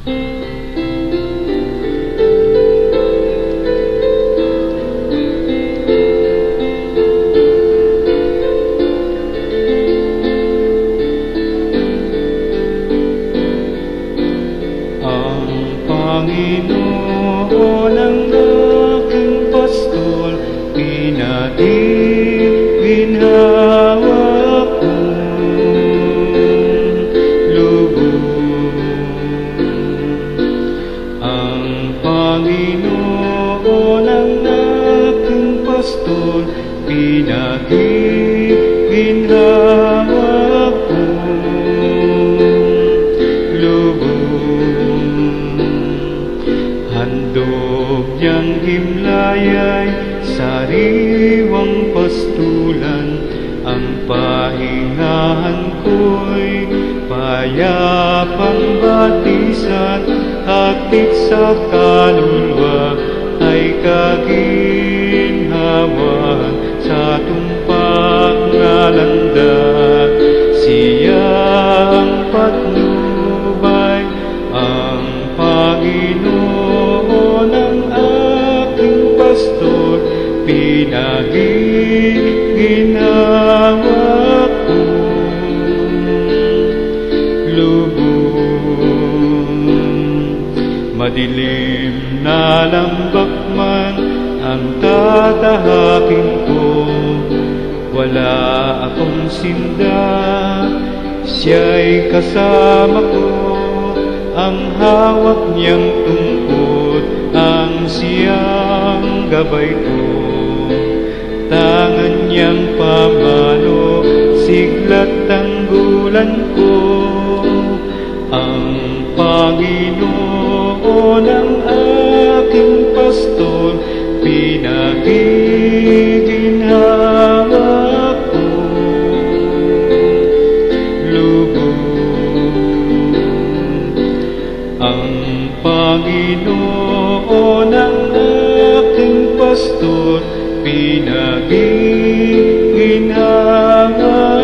Ang Panginoon ang aking pastol, pinagiginhawa kong lubos. Handog niyang himlayay, sariwang pastulan, ang pahingahan ko'y payapang batisan, hatid sa kaluluwa ay kaginhawahan sa tumpak na landas. Siya ang patnubay, ang Panginoon ang aking pastor, pinagiginawa Madilim na lambak man ang tatahakin ko, wala akong sinda, siya'y kasama ko, ang hawak niyang tungkod, ang siyang gabay ko. Tangan niyang pamalo, siglat tanggulan ko, ang Panginoon ang aking pastor, pinagiginhawa ko lubos. Ang Panginoon ang aking pastor, pinagiginhawa